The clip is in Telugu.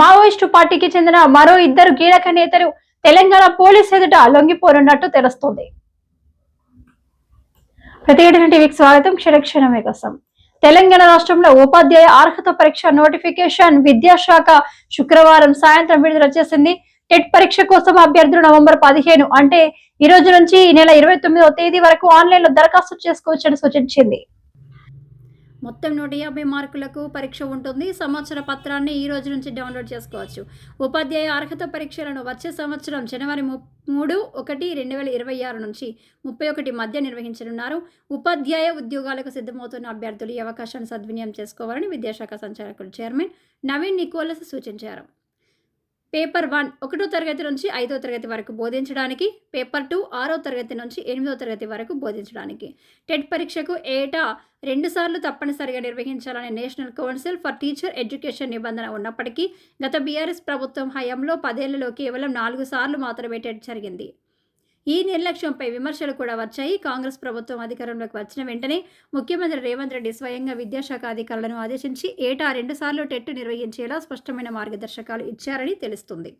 మావోయిస్టు పార్టీకి చెందిన మరో ఇద్దరు కీలక నేతలు తెలంగాణ పోలీస్ ఎదుట లొంగిపోనున్నట్టు తెలుస్తోంది. ప్రతిఘటన టీవీకి స్వాగతం. క్షణక్షణమే కోసం. తెలంగాణ రాష్ట్రంలో ఉపాధ్యాయ అర్హత పరీక్ష నోటిఫికేషన్ విద్యాశాఖ శుక్రవారం సాయంత్రం విడుదల చేసింది. టెట్ పరీక్ష కోసం అభ్యర్థులు నవంబర్ పదిహేను అంటే ఈ రోజు నుంచి ఈ నెల ఇరవై తొమ్మిదవ తేదీ వరకు ఆన్లైన్లో దరఖాస్తు చేసుకోవచ్చని సూచించింది. మొత్తం నూట యాభై మార్కులకు పరీక్ష ఉంటుంది. సంవత్సర పత్రాన్ని ఈ రోజు నుంచి డౌన్లోడ్ చేసుకోవచ్చు. ఉపాధ్యాయ అర్హత పరీక్షలను వచ్చే సంవత్సరం జనవరి ము- మూడు ఒకటి రెండు వేల ఇరవై ఆరు నుంచి ముప్పై ఒకటి మధ్య నిర్వహించనున్నారు. ఉపాధ్యాయ ఉద్యోగాలకు సిద్ధమవుతున్న అభ్యర్థులు ఈ అవకాశాన్ని సద్వినియోగం చేసుకోవాలని విద్యాశాఖ సంచాలకులు చైర్మన్ నవీన్ నికోలస్ సూచించారు. పేపర్ వన్ ఒకటో తరగతి నుంచి ఐదో తరగతి వరకు బోధించడానికి పేపర్ టూ ఆరో తరగతి నుంచి ఎనిమిదో తరగతి వరకు బోధించడానికి. టెట్ పరీక్షకు ఏటా రెండుసార్లు తప్పనిసరిగా నిర్వహించాలనే national council for teacher education నిబంధన ఉన్నప్పటికీ గత బీఆర్ఎస్ ప్రభుత్వం హయాంలో పదేళ్ళలో కేవలం నాలుగు సార్లు మాత్రమే టెట్ జరిగింది. ఈ నిర్లక్ష్యంపై విమర్శలు కూడా వచ్చాయి. కాంగ్రెస్ ప్రభుత్వం అధికారంలోకి వచ్చిన వెంటనే ముఖ్యమంత్రి రేవంత్ రెడ్డి స్వయంగా విద్యాశాఖ అధికారులను ఆదేశించి ఏటా రెండుసార్లు టెట్ నిర్వహించేలా స్పష్టమైన మార్గదర్శకాలు ఇచ్చారని తెలుస్తుంది.